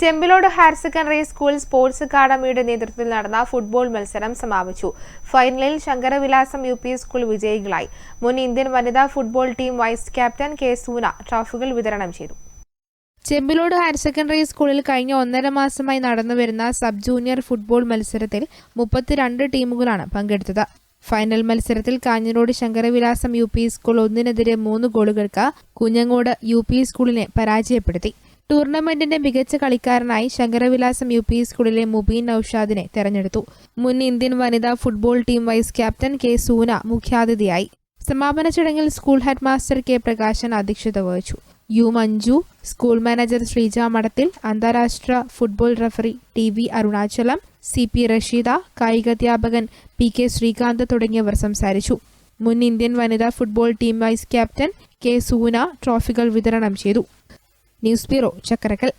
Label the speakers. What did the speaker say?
Speaker 1: Chembilode higher secondary school sports അക്കാദമിയുടെ നേതൃത്വത്തിൽ നടന്ന ഫുട്ബോൾ മത്സരം സമാപിച്ചു. ഫൈനലിൽ ശങ്കരവിലാസം യു പി സ്കൂൾ വിജയികളായി. മുൻ ഇന്ത്യൻ വനിതാ football team vice captain K Soona ട്രോഫികൾ വിതരണം ചെയ്തു. ചെമ്പിലോട് ഹയർ സെക്കൻഡറി സ്കൂളിൽ കഴിഞ്ഞ ഒന്നര മാസമായി നടന്നുവരുന്ന സബ് ജൂനിയർ ഫുട്ബോൾ മത്സരത്തിൽ മുപ്പത്തിരണ്ട് ടീമുകളാണ് പങ്കെടുത്തത്. ഫൈനൽ മത്സരത്തിൽ Kanhirode Sankaravilasam U P school ഒന്നിനെതിരെ മൂന്ന് ഗോളുകൾക്ക് കുഞ്ഞങ്ങോട് യു പി സ്കൂളിനെ പരാജയപ്പെടുത്തി. ടൂർണമെന്റിന്റെ മികച്ച കളിക്കാരനായി ശങ്കരവിലാസം യു പി സ്കൂളിലെ മുബീൻ നൌഷാദിനെ തെരഞ്ഞെടുത്തു. മുൻ ഇന്ത്യൻ വനിതാ football team vice captain K Soona മുഖ്യാതിഥിയായി. സമാപന ചടങ്ങിൽ school head master K Prakashan അധ്യക്ഷത വഹിച്ചു. U Manju school manager Sreeja Madathil അന്താരാഷ്ട്ര football referee T V Arunachalam C P Rasheeda കായികാധ്യാപകൻ P K Sreekanth തുടങ്ങിയവർ സംസാരിച്ചു. മുൻ ഇന്ത്യൻ വനിതാ football team vice captain K Soona ട്രോഫികൾ വിതരണം ചെയ്തു. News bureau Chakkarakkal